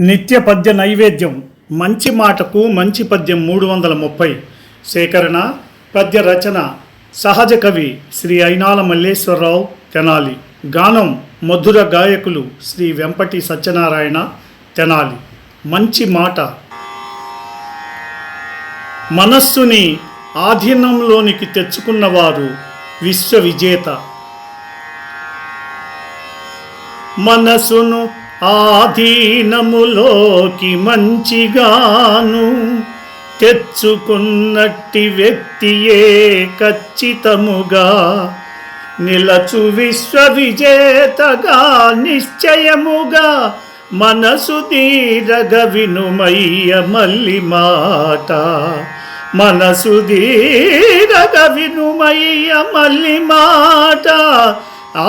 నిత్య పద్య నైవేద్యం మంచి మాటకు మంచి పద్యం మూడు వందల ముప్పై సేకరణ పద్య రచన సహజ కవి శ్రీ అయినాల మల్లేశ్వరరావు తెనాలి. గానం మధుర గాయకులు శ్రీ వెంపటి సత్యనారాయణ తెనాలి. మంచి మాట. మనస్సుని ఆధీనంలోనికి తెచ్చుకున్నవారు విశ్వ విజేత మనసును ఆధీనములోకి మంచిగాను తెచ్చుకున్నట్టి వ్యక్తియే ఖచ్చితముగా. నిలచు విశ్వ విజేతగా నిశ్చయముగా మనసు తీరగ వినుమయ్య మల్లి మాట మనసు తీరగ వినుమయ్య మల్లి మాట ఆ